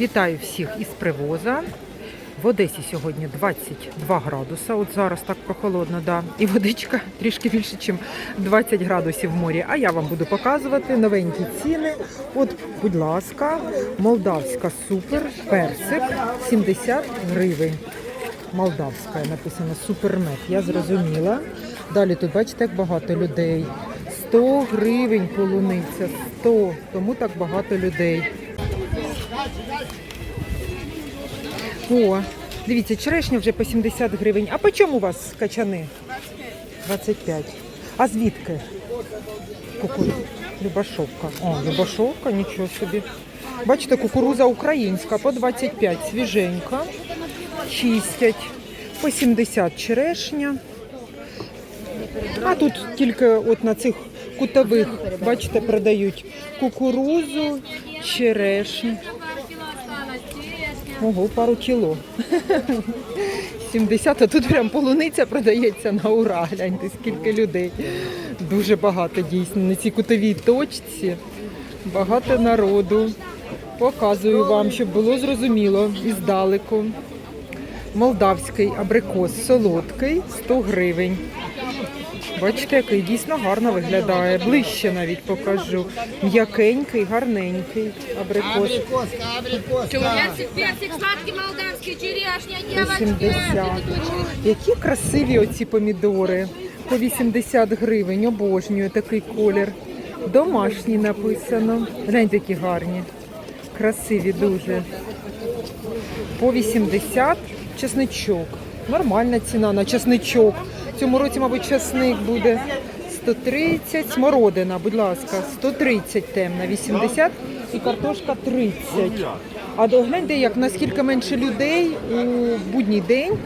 Вітаю всіх із привоза. В Одесі сьогодні 22 градуса. От зараз так прохолодно, да. І водичка трішки більше, ніж 20 градусів в морі. А я вам буду показувати новенькі ціни. От, будь ласка, молдавська супер персик 70 гривень. Молдавська написано супермед. Я зрозуміла. Далі тут бачите, як багато людей. 100 гривень полуниця, 100, тому так багато людей. О, дивіться, черешня вже по 70 гривень. А по чому у вас качани? 25. А звідки? Кукурудза. Любашовка. О, Любашовка, нічого собі. Бачите, кукуруза українська по 25, свіженька. Чистять. По 70 черешня. А тут тільки от на цих кутових, бачите, продають кукурузу, черешню. Ого, пару кіло. 70, а тут прям полуниця продається на ура. Гляньте, скільки людей. Дуже багато дійсно. На цій кутовій точці багато народу. Показую вам, щоб було зрозуміло іздалеку. Молдавський абрикос солодкий 100 гривень. Бачите, який дійсно гарно виглядає. Ближче навіть покажу. М'якенький, гарненький абрикос. Абрикоска, абрикоска. Персик, персик, сладкий молдавский, черешня, девочки. 80. Які красиві оці помідори. По 80 гривень. Обожнюю такий колір. Домашні написано. Гляньте, які гарні. Красиві дуже. По 80 чесничок. Нормальна ціна на чесничок. В цьому році, мабуть, чесник буде 130. Смородина, будь ласка, 130 темна, 80 і картошка 30. А догляньте, як наскільки менше людей у будній день,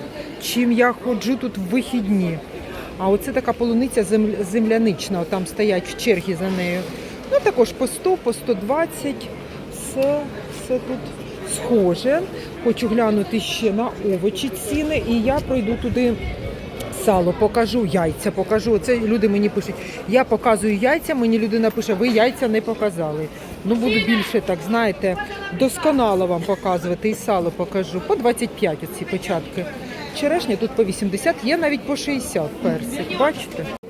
чим я ходжу тут в вихідні. А оце така полуниця землянична, там стоять в чергі за нею. Ну також по 100, по 120. Все, все тут схоже. Хочу глянути ще на овочі ціни, і я пройду туди сало покажу, яйця покажу. Це люди мені пишуть. Я показую яйця, мені людина пише, ви яйця не показали. Ну буду більше так, знаєте, досконало вам показувати і сало покажу. По 25 оці початки. Черешня тут по 80, є навіть по 60 персик. Бачите?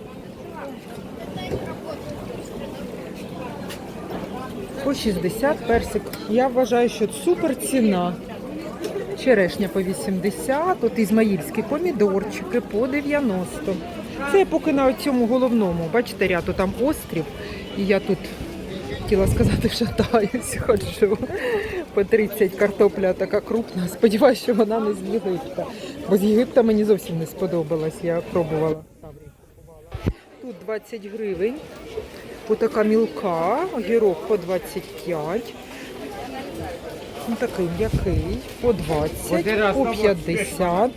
По 60 персик. Я вважаю, що супер ціна. Черешня по 80, от ізмаїльські помідорчики по 90. Це поки на цьому головному. Бачите, ряду там острів. І я тут хотіла сказати, шатаюсь, ходжу. По 30 картопля така крупна. Сподіваюся, що вона не з Єгипта. Бо з Єгипта мені зовсім не сподобалась. Я пробувала. Тут 20 гривень. Отака мілка, огірок по 25. Ну, такий м'який, по 20, по 50,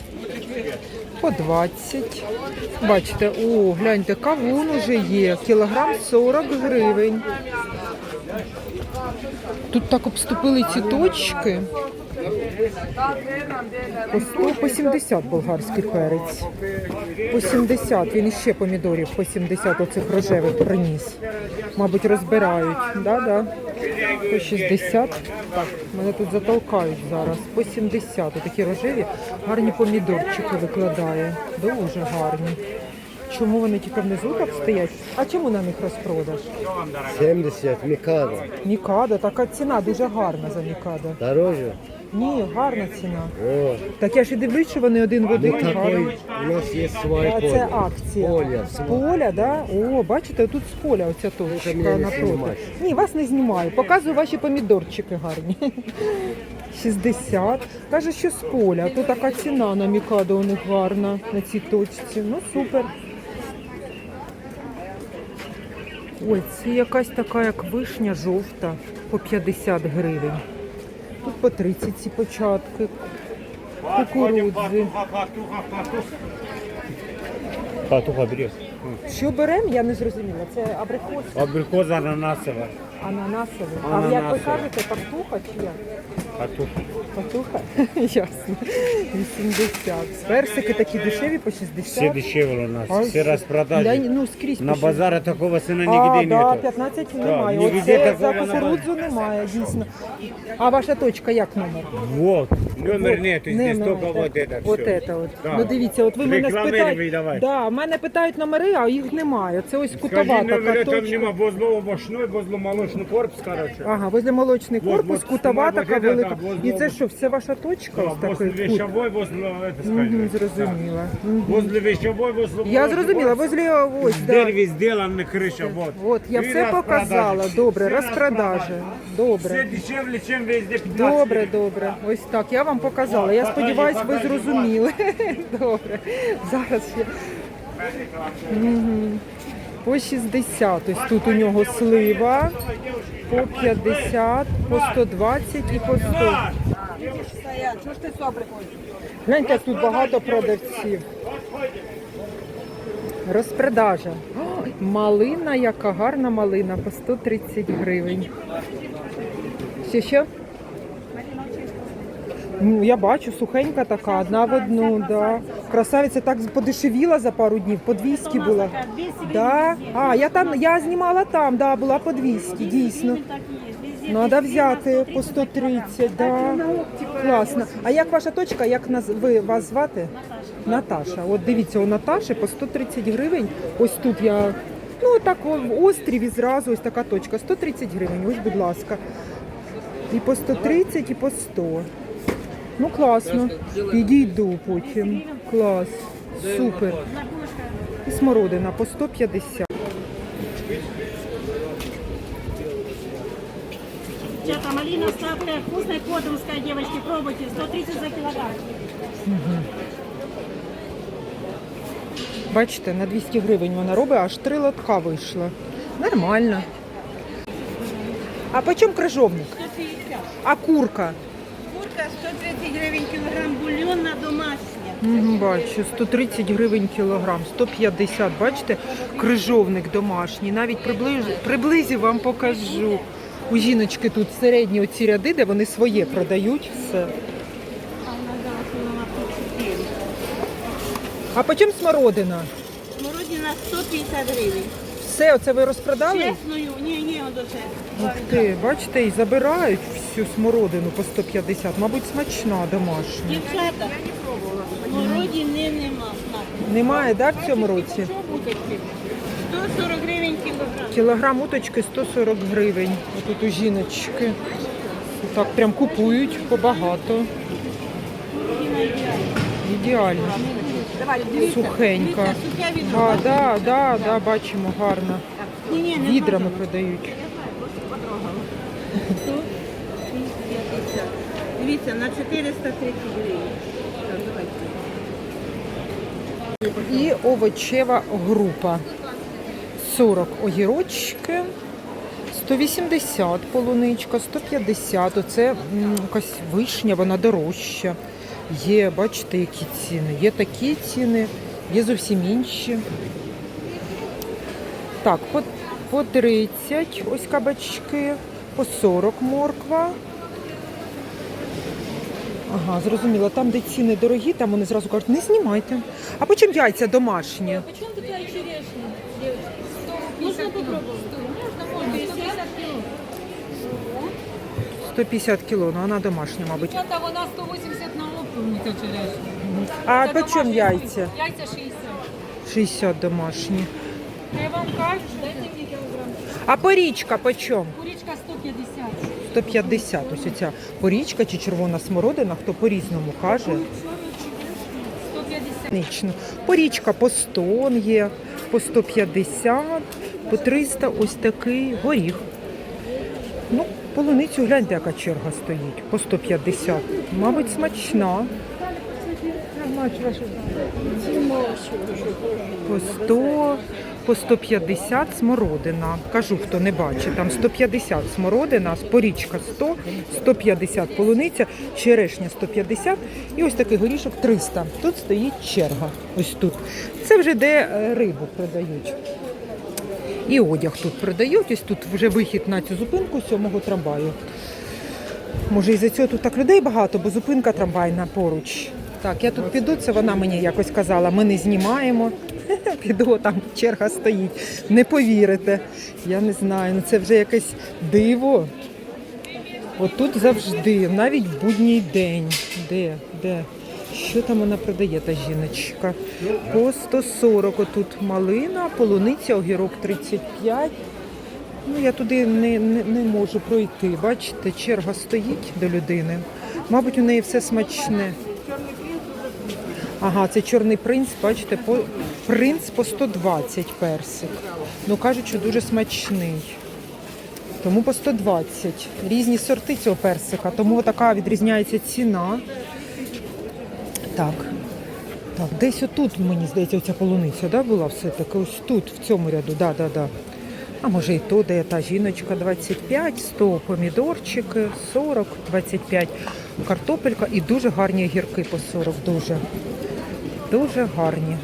по 20. Бачите, о, гляньте, кавун уже є, кілограм 40 гривень. Тут так обступили ці точки. По 100, по 70 болгарський перець. По 70, він іще помідорів по 70 оцих рожевих приніс. Мабуть, розбирають. Да, да. По 60. Так, мене тут затолкають зараз. По 70. Такі рожеві гарні помідорчики викладає. Дуже гарні. Чому вони тільки внизу так стоять? А чому на них розпродаж? 70, Микада. Мікада, така ціна дуже гарна за Мікада. Дороже? Ні, гарна ціна. О, Так я ж і дивлюсь, що вони один в ну один гарні. такой, у нас есть свой А поле. це акція. Поля, З поля, да? О, бачите, тут з поля оця точка мене не напроти. Ні, вас не знімаю. Показую ваші помідорчики гарні. 60. Каже, що з поля. Тут така ціна на мікадо у них гарна на цій точці. Ну супер. Ой, це якась така, як вишня жовта по 50 гривень. Тут по 30 ці початки. Кукурудзи. Патуха берез. Що беремо, я не зрозуміла. Це абрикос Абрикоза ананасова. Ананасовий. А як ви кажете, тартуха чи як? Картошка. Патуха? Ясно. 80. Персики такі дешеві по 60. Все дешевле у нас, А, все Я, распродажи. ну, скрізь На по базаре такого цена А, нигде да, нету. 15 немає. нігде Оце за такого кукурудзу немає, дійсно. А ваша точка як номер? Вот, номер нету, здесь Немає, только вот это От все. это от. Да. Ну дивіться, от ви мене Рекламируй спитаєте. давай. Да, мене питають номери, а їх немає. Це ось кутова Скажи така номер, там точка. нема, возле овощной, возле молочный корпус, короче. Ага, возле молочний Вот, корпус, вот, кутова вот така это, да, велика. возле І це що, все ваша точка? Да, Ось возле такий кут? вещевой, возле, это Угу, скажем. зрозуміла. Мгм. Возле вещевой, возле Я молочного зрозуміла, корпуса. возле ось, да. Дереві сделана крыша, вот. От, я И все распродажи. показала. Добре, Все розпродажі. распродажи. Добре. Все дешевле, чем везде 15 Добре, гривен. добре. Ось так. Я вам показала. Я Покажи, сподіваюся, ви покажи, зрозуміли. Добре. Зараз ще. Мгм. По 60. Ось тут у нього слива. По 50, по 120 і по 100. Гляньте, тут багато продавців. Розпродажа. Малина, яка гарна малина, по 130 гривень. Ще що? Ну, я бачу, сухенька така, одна в одну, да. Красавиця так подешевіла за пару днів, по 200 була. Да? А, я там, я знімала там, да, була по 200, дійсно. Надо взяти по 130, да. Класно. А як ваша точка, як ви вас звати? Наташа. От дивіться, у Наташі по 130 гривень. Ось тут я, ну так в острові зразу ось така точка. 130 гривень, ось, будь ласка. І по 130, і по 100. Ну класно. Підійду потім. Клас. Супер. І смородина по 150. Девчата, малина сладкая, вкусная, кодовская, девочки, пробуйте, 130 за килограмм. Бачите, на 200 гривень вона робить, аж три лотка вийшло. Нормально. А по чому крижовник? А курка? Курка 130 гривен килограмм, бульонна домашняя. Угу, бачу, 130 гривень кілограм, 150, бачите, крижовник домашній. Навіть приблизу, приблизі вам покажу. У жіночки тут середні оці ряди, де вони своє продають все. А по чому смородина? Смородина 150 гривень. Все, оце ви розпродали? Чесною, ні, ні, оце. Ух ти, бачите, і забирають всю смородину по 150. Мабуть, смачна домашня. Дівчата, смородини нема. Немає, да, в цьому році? 140 гривень кілограм. Кілограм уточки 140 гривень. Отут у жіночки. Так прям купують побагато. Ідеально. Сухенька. А, да, да, да, бачимо, гарно. Відрами продають. Дивіться, на 430 гривень. І овочева група. 40 огірочки, 180 полуничка, 150. Оце якась вишня, вона дорожча. Є, бачите, які ціни. Є такі ціни, є зовсім інші. Так, по 30 ось кабачки, по 40 морква. Ага, зрозуміло. Там, де ціни дорогі, там вони зразу кажуть, не знімайте. А по чому яйця домашні? Почем такая черешня? Можно попробовать? Можно, можно. 150 кило. 150 кіло, ну вона домашня, мабуть. Дівчата, вона 180 на опру, ця черешня. А по чому яйця? Яйця 60. 60 домашні. Я вам кажу, дайте мені кілограм. А порічка по чому? Курічка 150. 150. Ось оця порічка чи червона смородина, хто по-різному каже. 150. Порічка по 100 є, по 150, по 300 ось такий горіх. Ну, полуницю гляньте, яка черга стоїть. По 150. Мабуть, смачна. По 100, по 150 смородина. Кажу, хто не бачить. Там 150 смородина, порічка 100, 150 полуниця, черешня 150 і ось такий горішок 300. Тут стоїть черга. Ось тут. Це вже де е, рибу продають. І одяг тут продають. Ось тут вже вихід на цю зупинку сьомого трамваю. Може, із-за цього тут так людей багато, бо зупинка трамвайна поруч. Так, я тут піду, це вона мені якось казала, ми не знімаємо. Піду, там черга стоїть. Не повірите. Я не знаю, ну це вже якесь диво. Отут завжди, навіть в будній день. Де? Де? Що там вона продає, та жіночка? По 140 отут малина, полуниця, огірок 35. Ну, я туди не, не, не можу пройти. Бачите, черга стоїть до людини. Мабуть, у неї все смачне. Ага, це чорний принц, бачите, по, принц по 120 персик. Ну, кажуть, що дуже смачний. Тому по 120. Різні сорти цього персика, тому така відрізняється ціна. Так. Так, десь отут, мені здається, оця полуниця да, була все-таки. Ось тут, в цьому ряду, да, да, да. А може і то, де та жіночка 25, 100 помідорчики, 40, 25 картопелька і дуже гарні огірки по 40, дуже. Дуже гарні.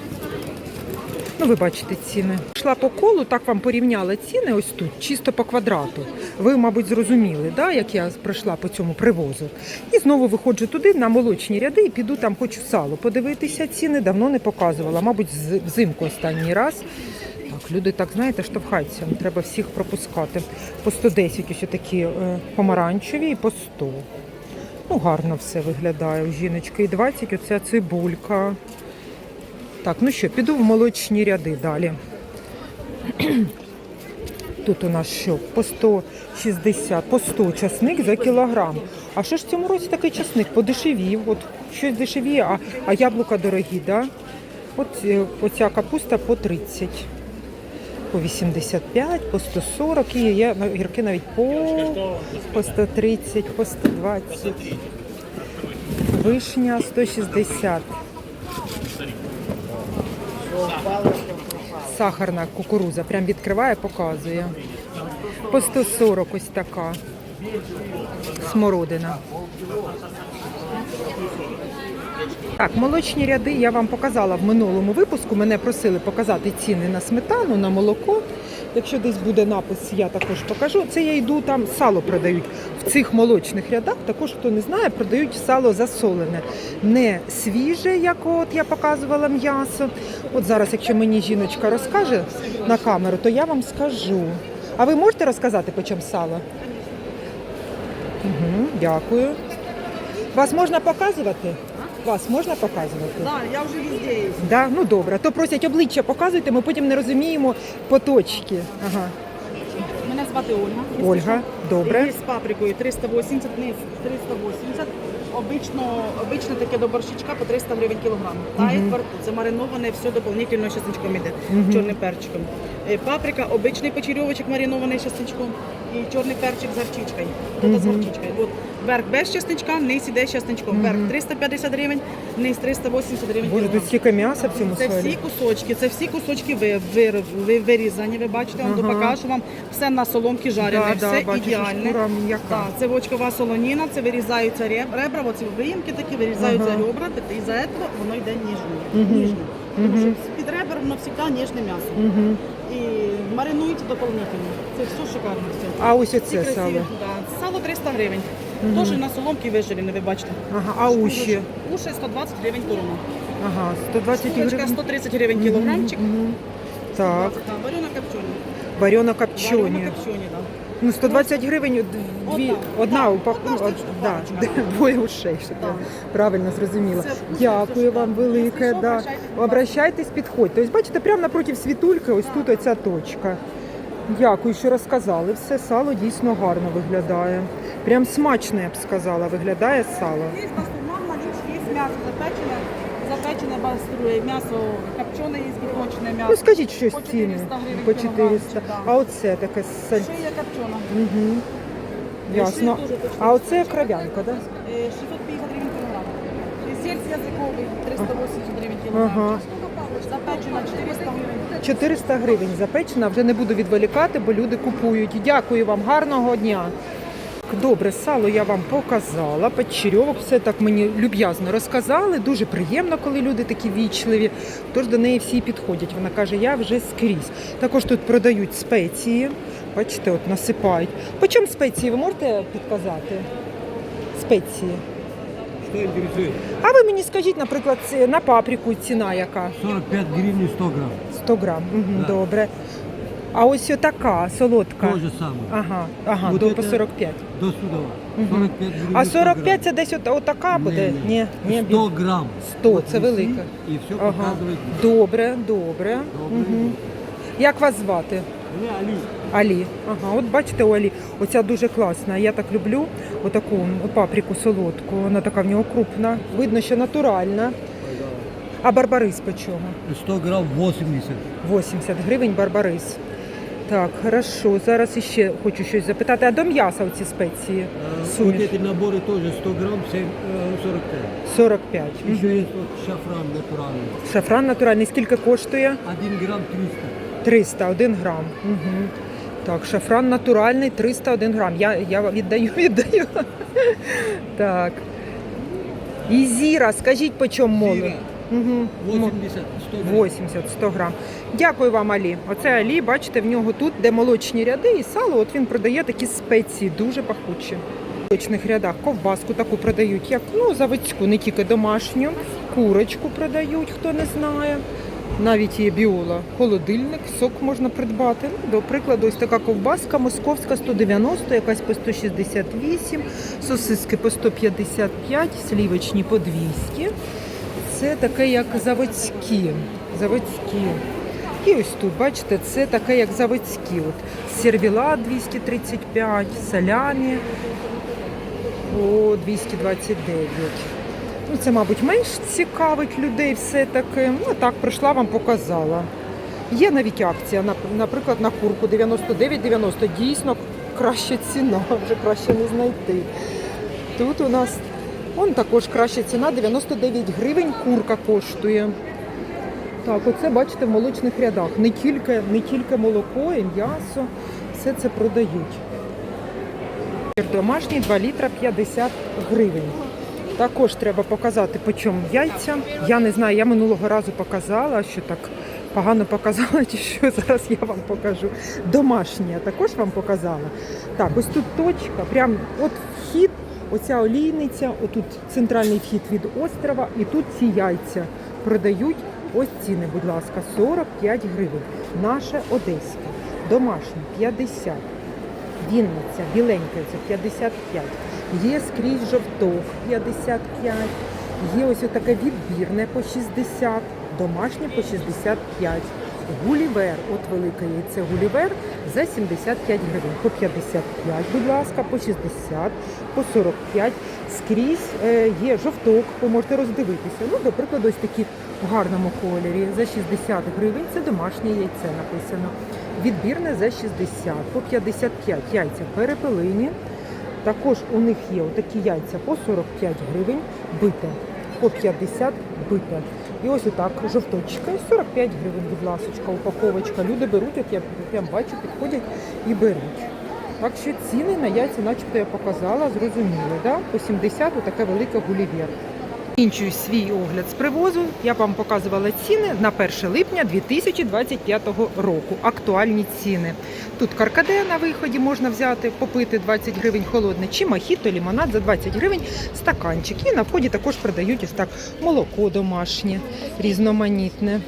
Ну, ви бачите ціни. Йшла по колу, так вам порівняла ціни ось тут, чисто по квадрату. Ви, мабуть, зрозуміли, да, як я пройшла по цьому привозу. І знову виходжу туди на молочні ряди і піду там хочу сало подивитися. Ціни давно не показувала. Мабуть, взимку останній раз. Так, люди так, знаєте, штовхаються. Треба всіх пропускати. По 110 ось такі е, помаранчеві і по 100. Ну, гарно все виглядає у жіночки. І 20 оця цибулька. Так, ну що, піду в молочні ряди далі. Тут у нас що? По 160, по 100 часник за кілограм. А що ж в цьому році такий часник? Подешевів. От щось дешевіє, а, а яблука дорогі, да? От е, оця капуста по 30. По 85, по 140 і є на- гірки навіть по, по 130, по 120. Вишня 160. Сахарна кукуруза. Прям відкриває, показує. По 140 ось така. Смородина. Так, молочні ряди я вам показала в минулому випуску. Мене просили показати ціни на сметану, на молоко. Якщо десь буде напис, я також покажу. Це я йду там сало продають. В цих молочних рядах також, хто не знає, продають сало засолене. Не свіже, як от я показувала м'ясо. От зараз, якщо мені жіночка розкаже на камеру, то я вам скажу. А ви можете розказати, по чому сало? Угу, дякую. Вас можна показувати? Вас можна показувати? Да, я вже везде. Да? Ну добре. То просять обличчя показуйте, ми потім не розуміємо поточки. Ага. Мене звати Ольга. Ольга, добре. Є з паприкою 380, не 380. Обично, обично таке до борщичка по 300 гривень кілограм. Тає в рту. Це мариноване, все доповнительно з чесничком іде, чорним перчиком. Е, Паприка, обичний почерьовочок маринований з і чорний перчик з гарчичкою. Тут з гарчичкою. От верх без чесничка, низ іде з чесничком. Верх 350 гривень, низ 380 гривень Боже, тут стільки м'яса в цьому Це всі кусочки, це всі кусочки ви, ви, ви, вирізані. Ви бачите, вам Ага. покажу вам все на соломки жарене, Да, да, все бачу, що ідеальне. шкура м'яка. Так, це вочкова солоніна, це вирізаються реб- ребра, оці виїмки такі, вирізаються Ага. ребра, і за цього воно йде ніжне. ніжне. Тому що під ребер воно завжди ніжне м'ясо. Угу. І маринується доповнительно. Це все шикарно. Все. А ось оце красиві, сало. Да. Сало 300 гривень. Теж на соломки вижарене, ви бачите. Ага, а уші? Уші 120 гривень корона. Ага, 120 Шкурочка гривень. 130 гривень кілограмчик. Так, Так, варена копчена. варено Варена копчені. копчені, да. Ну, 120 гривень дві, Одна. одна Так, упаковка, да, двоє ушей, щоб я правильно зрозуміла. Це вкусно, Дякую це вам шикарно. велике. Якщо Да. обращайтесь, Обращайтесь, підходьте. Ось бачите, прямо напроти світульки, ось тут оця точка. Дякую, що розказали. Все сало дійсно гарно виглядає. Прям смачно, я б сказала, виглядає сало. Є бастурма, малюшки, є м'ясо запечене, запечене баструє, м'ясо копчене, є точне м'ясо. Ну скажіть щось По ціни. 400 гривень По 400. кілограмчик. А оце таке саль. Шия копчена. Угу. Ясно. дуже. А оце кров'янка? Да? Е, 650 гривень кілограм. І Сельдь язиковий 380 гривень кілограм. Ага. Запечена 400 гривень. 400 гривень запечена, вже не буду відволікати, бо люди купують. Дякую вам, гарного дня. Добре, сало я вам показала, печерьовок, все так мені люб'язно розказали. Дуже приємно, коли люди такі вічливі. Тож до неї всі підходять. Вона каже, я вже скрізь. Також тут продають спеції. Бачите, от насипають. По чому спеції ви можете підказати? спеції. А ви мені скажіть, наприклад, на паприку ціна яка? 45 гривен 100 грамм. 100 грам. Угу, Да. Добре. А ось така солодка. То же самое. Ага, ага, Вот до по это 45. До сюда. 45 гривен А 100 45 це десь от, отака буде? Ні, ні, 100 грамм. 100, це велика. И все Ага. показывает. Добре, добре. Добре. Угу. Як вас звати? Не, Али. Алі. Ага, от бачите, у Алі, оця дуже класна. Я так люблю отаку паприку солодку. Вона така в нього крупна. Видно, що натуральна. А барбарис по чому? 100 грамм 80. 80 гривень барбарис. Так, хорошо. Зараз іще хочу щось запитати. А до м'яса оці спеції? Э, Вот Суміш? эти наборы тоже 100 грамм 7, э, 45. 45. Еще Мгм. есть вот шафран натуральный. Шафран натуральний. Скільки коштує? 1 грамм 300. 301 грам. Угу. Так, шафран натуральний 301 грам. Я, я віддаю, віддаю. Так. І зіра, скажіть, по чому молот? Зіра. Угу. 80, 100 грамм. 80-100 грам. Дякую вам, Алі. Оце Алі, бачите, в нього тут, де молочні ряди і сало, от він продає такі спеції, дуже пахучі. В молочних рядах ковбаску таку продають, як ну, заводську, не тільки домашню, курочку продають, хто не знає. Навіть є біола, холодильник, сок можна придбати. Ну, до прикладу, ось така ковбаска московська 190, якась по 168, сосиски по 155, слівочні по 200. Це таке, як заводські. заводські. І ось тут, бачите, це таке, як заводські. От сервіла 235, салямі по 229. Ну, це, мабуть, менш цікавить людей все-таки. Ну, так, прийшла вам показала. Є навіть акція, наприклад, на курку 99,90. Дійсно краща ціна, вже краще не знайти. Тут у нас он також краща ціна 99 гривень курка коштує. Так, оце бачите в молочних рядах. Не тільки, не тільки молоко і м'ясо, все це продають. Домашній 2 літра 50 гривень. Також треба показати, по чому яйця. Я не знаю, я минулого разу показала, що так погано показала, чи що зараз я вам покажу. Домашні я також вам показала. Так, ось тут точка, прям от вхід, оця олійниця, отут центральний вхід від острова, і тут ці яйця продають. Ось ціни, будь ласка, 45 гривень. Наше одеське, домашнє 50. Вінниця, біленька, це 55. Є скрізь жовток 55. Є ось таке відбірне по 60, домашнє по 65. Гулівер, от велике яйце Гулівер за 75 гривень. По 55, будь ласка, по 60, по 45. Скрізь е, є жовток, ви можете роздивитися. Ну, до прикладу, ось такі в гарному кольорі за 60 гривень. Це домашнє яйце написано. Відбірне за 60, по 55 яйця перепелині. Також у них є отакі яйця по 45 гривень, бите, по 50 бите. І ось отак жовточка, 45 гривень, будь ласочка, упаковочка. Люди беруть, от я прям бачу, підходять і беруть. Так що ціни на яйця, начебто я показала, зрозуміли, да? по 70 отаке велике гулівер. Закінчую свій огляд з привозу. Я вам показувала ціни на 1 липня 2025 року. Актуальні ціни. Тут каркаде на виході можна взяти, попити 20 гривень холодне, чи мохіто, лімонад за 20 гривень стаканчик. І на вході також продають ось так молоко домашнє, різноманітне.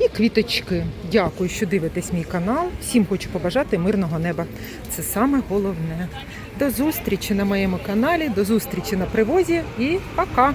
І квіточки. Дякую, що дивитесь мій канал. Всім хочу побажати мирного неба. Це саме головне. До зустрічі на моєму каналі, до зустрічі на привозі і пока!